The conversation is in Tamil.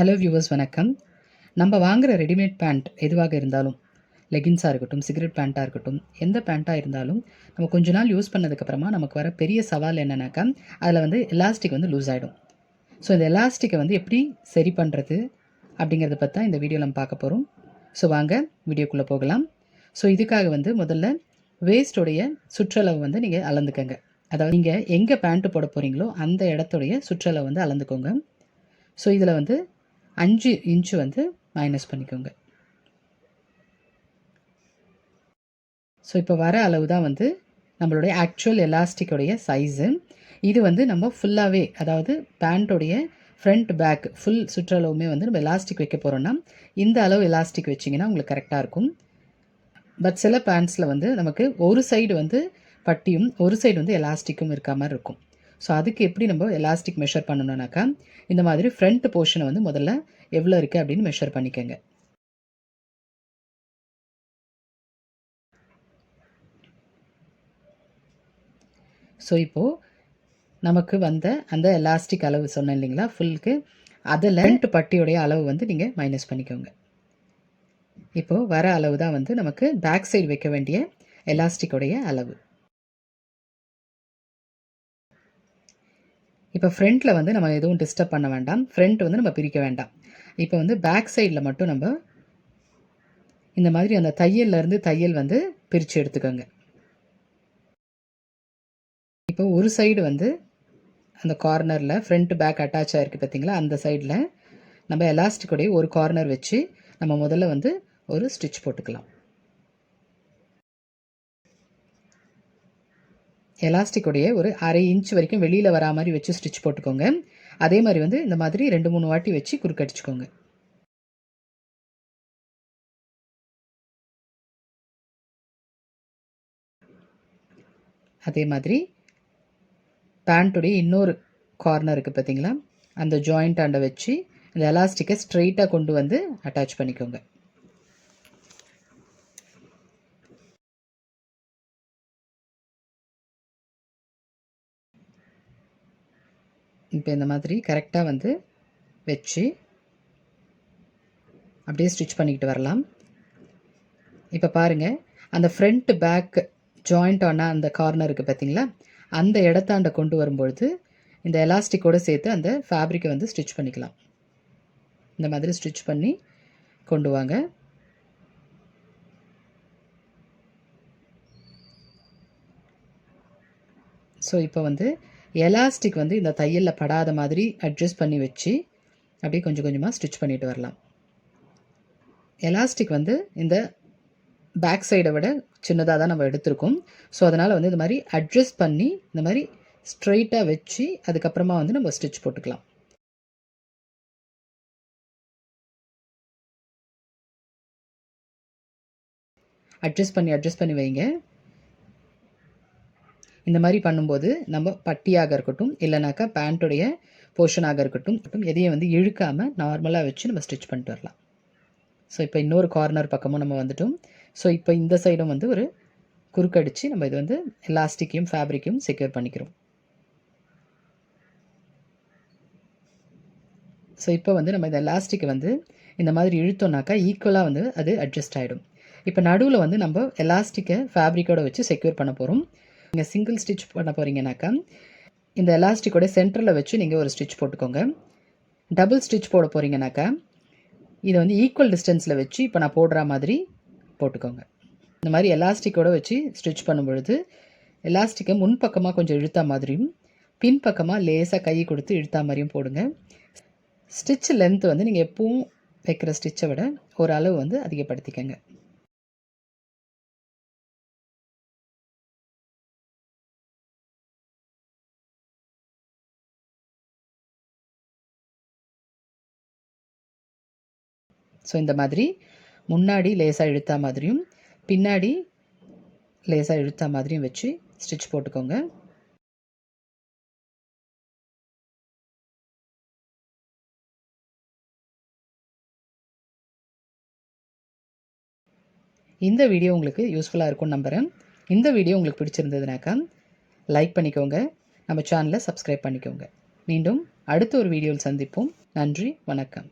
ஹலோ வியூவர்ஸ் வணக்கம். நம்ம வாங்குகிற ரெடிமேட் பேண்ட் எதுவாக இருந்தாலும் லெகின்ஸாக இருக்கட்டும் சிகரெட் பேண்ட்டாக இருக்கட்டும் எந்த பேண்ட்டாக இருந்தாலும் நம்ம கொஞ்ச நாள் யூஸ் பண்ணதுக்கப்புறமா நமக்கு வர பெரிய சவால் என்னென்னாக்கா அதில் வந்து எலாஸ்டிக் வந்து லூஸ் ஆகிடும் ஸோ இந்த எலாஸ்டிக்கை வந்து எப்படி சரி பண்ணுறது அப்படிங்கிறத பற்றி தான் இந்த வீடியோ நம்ம பார்க்க போகிறோம் ஸோ வாங்க வீடியோக்குள்ளே போகலாம். ஸோ இதுக்காக வந்து முதல்ல வேஸ்டோடைய சுற்றளவு வந்து நீங்கள் அளந்துக்கங்க. அதாவது நீங்கள் எங்கே பேண்ட்டு போட போகிறீங்களோ அந்த இடத்துடைய சுற்றளவு வந்து அளந்துக்கோங்க. ஸோ இதில் வந்து அஞ்சு இன்ச்சு வந்து மைனஸ் பண்ணிக்கோங்க. ஸோ இப்போ வர அளவு தான் வந்து நம்மளுடைய ஆக்சுவல் எலாஸ்டிக்கோடைய சைஸு இது வந்து நம்ம ஃபுல்லாகவே அதாவது பேண்ட்டோடைய ஃப்ரண்ட் பேக் ஃபுல் சுற்றளவுமே வந்து நம்ம எலாஸ்டிக் வைக்க போகிறோன்னா இந்த அளவு எலாஸ்டிக் வச்சிங்கன்னா உங்களுக்கு கரெக்டாக இருக்கும். பட் சில பேண்ட்ஸில் வந்து நமக்கு ஒரு சைடு வந்து பட்டியும் ஒரு சைடு வந்து எலாஸ்டிக்கும் இருக்க மாதிரி இருக்கும். ஸோ அதுக்கு எப்படி நம்ம எலாஸ்டிக் மெஷர் பண்ணணும்னாக்கா இந்த மாதிரி ஃப்ரண்ட் போர்ஷனை வந்து முதல்ல எவ்வளோ இருக்குது அப்படின்னு மெஷர் பண்ணிக்கோங்க. ஸோ இப்போது நமக்கு வந்த அந்த எலாஸ்டிக் அளவு சொன்னேன் இல்லைங்களா ஃபுல்க்கு அதில் ரெண்டு பட்டியுடைய அளவு வந்து நீங்கள் மைனஸ் பண்ணிக்கோங்க. இப்போது வர அளவு தான் வந்து நமக்கு பேக் சைடு வைக்க வேண்டிய எலாஸ்டிக்குடைய அளவு. இப்போ ஃப்ரண்ட்டில் வந்து நம்ம எதுவும் டிஸ்டர்ப் பண்ண வேண்டாம். ஃப்ரண்ட் வந்து நம்ம பிரிக்க வேண்டாம். இப்போ வந்து பேக் சைடில் மட்டும் நம்ம இந்த மாதிரி அந்த தையல்லேருந்து தையல் வந்து பிரித்து எடுத்துக்கோங்க. இப்போ ஒரு சைடு வந்து அந்த கார்னரில் ஃப்ரண்ட் பேக் அட்டாச் ஆகிருக்கு பார்த்தீங்களா அந்த சைடில் நம்ம எலாஸ்டிக்கோடைய ஒரு கார்னர் வச்சு நம்ம முதல்ல வந்து ஒரு ஸ்டிச் போட்டுக்கலாம். எலாஸ்டிக்குடைய ஒரு அரை இன்ச் வரைக்கும் வெளியில் வரா மாதிரி வச்சு ஸ்டிச் போட்டுக்கோங்க. அதே மாதிரி வந்து இந்த மாதிரி ரெண்டு மூணு வாட்டி வச்சு குறுக்கடிச்சுக்கோங்க அதே மாதிரி பேண்ட்டுடைய இன்னொரு கார்னர் இருக்குது பார்த்தீங்களா அந்த ஜாயிண்ட் ஆண்டை வச்சு இந்த எலாஸ்டிக்கை ஸ்ட்ரெயிட்டாக கொண்டு வந்து அட்டாச் பண்ணிக்கோங்க. இப்போ இந்த மாதிரி கரெக்டாக வந்து வச்சு அப்படியே ஸ்டிச் பண்ணிக்கிட்டு வரலாம். இப்போ பாருங்கள் அந்த ஃப்ரண்ட் பேக் ஜாயிண்ட் ஆன அந்த கார்னர் இருக்குது பார்த்தீங்களா அந்த இடத்தாண்ட கொண்டு வரும்பொழுது இந்த எலாஸ்டிக்கோடு சேர்த்து அந்த ஃபேப்ரிக்கை வந்து ஸ்டிச் பண்ணிக்கலாம். இந்த மாதிரி ஸ்டிச் பண்ணி கொண்டு வாங்க. ஸோ இப்போ வந்து எலாஸ்டிக் வந்து இந்த தையலில் படாத மாதிரி அட்ஜஸ்ட் பண்ணி வச்சு அப்படியே கொஞ்சம் கொஞ்சமாக ஸ்டிச் பண்ணிட்டு வரலாம். எலாஸ்டிக் வந்து இந்த பேக் சைடை விட சின்னதாக தான் நம்ம எடுத்திருக்கோம். ஸோ அதனால் வந்து இந்த மாதிரி அட்ஜஸ்ட் பண்ணி இந்த மாதிரி ஸ்ட்ரைட்டாக வச்சு அதுக்கப்புறமா வந்து நம்ம ஸ்டிச் போட்டுக்கலாம். அட்ஜஸ்ட் பண்ணி அட்ஜஸ்ட் பண்ணி வைங்க. இந்த மாதிரி பண்ணும்போது நம்ம பட்டியாக இருக்கட்டும் இல்லைனாக்கா பேண்ட்டுடைய போர்ஷனாக இருக்கட்டும் எதையும் வந்து இழுக்காமல் நார்மலாக வச்சு நம்ம ஸ்டிச் பண்ணிட்டு வரலாம். ஸோ இப்போ இன்னொரு கார்னர் பக்கமும் நம்ம வந்துட்டோம். ஸோ இப்போ இந்த சைடும் வந்து ஒரு குறுக்கடிச்சு நம்ம இது வந்து எலாஸ்டிக்கையும் ஃபேப்ரிக்கையும் செக்யூர் பண்ணிக்கிறோம். ஸோ இப்போ வந்து நம்ம இந்த எலாஸ்டிக்கை வந்து இந்த மாதிரி இழுத்தோம்னாக்கா ஈக்குவலாக வந்து அது அட்ஜஸ்ட் ஆகிடும் இப்போ நடுவில் வந்து நம்ம எலாஸ்டிக்கை ஃபேப்ரிக்கோட வச்சு செக்யூர் பண்ண போகிறோம் நீங்கள் சிங்கிள் ஸ்டிச் பண்ண போகிறீங்கனாக்கா இந்த எலாஸ்டிக்கோட சென்டரில் வச்சு நீங்கள் ஒரு ஸ்டிச் போட்டுக்கோங்க. டபுள் ஸ்டிச் போட போகிறீங்கனாக்கா இதை வந்து ஈக்குவல் டிஸ்டன்ஸில் வச்சு இப்போ நான் போடுற மாதிரி போட்டுக்கோங்க. இந்த மாதிரி எலாஸ்டிக்கோடு வச்சு ஸ்டிச் பண்ணும் பொழுது எலாஸ்டிக்கை முன்பக்கமாக கொஞ்சம் இழுத்தா மாதிரியும் பின்பக்கமாக லேசாக கை கொடுத்து இழுத்தா மாதிரியும் போடுங்க. ஸ்டிச் லென்த் வந்து நீங்கள் எப்பவும் வைக்கிற ஸ்டிச்சை விட ஒரு அளவு வந்து அதிகப்படுத்திக்கங்க. ஸோ இந்த மாதிரி முன்னாடி லேசாக இழுத்தா மாதிரியும் பின்னாடி லேசாக இழுத்தா மாதிரியும் வச்சு ஸ்டிச் போட்டுக்கோங்க. இந்த வீடியோ உங்களுக்கு யூஸ்ஃபுல்லாக இருக்கும்னு நம்புகிறேன் இந்த வீடியோ உங்களுக்கு பிடிச்சிருந்ததுனாக்கா லைக் பண்ணிக்கோங்க. நம்ம சேனலை சப்ஸ்கிரைப் பண்ணிக்கோங்க. மீண்டும் அடுத்த ஒரு வீடியோவில் சந்திப்போம். நன்றி வணக்கம்.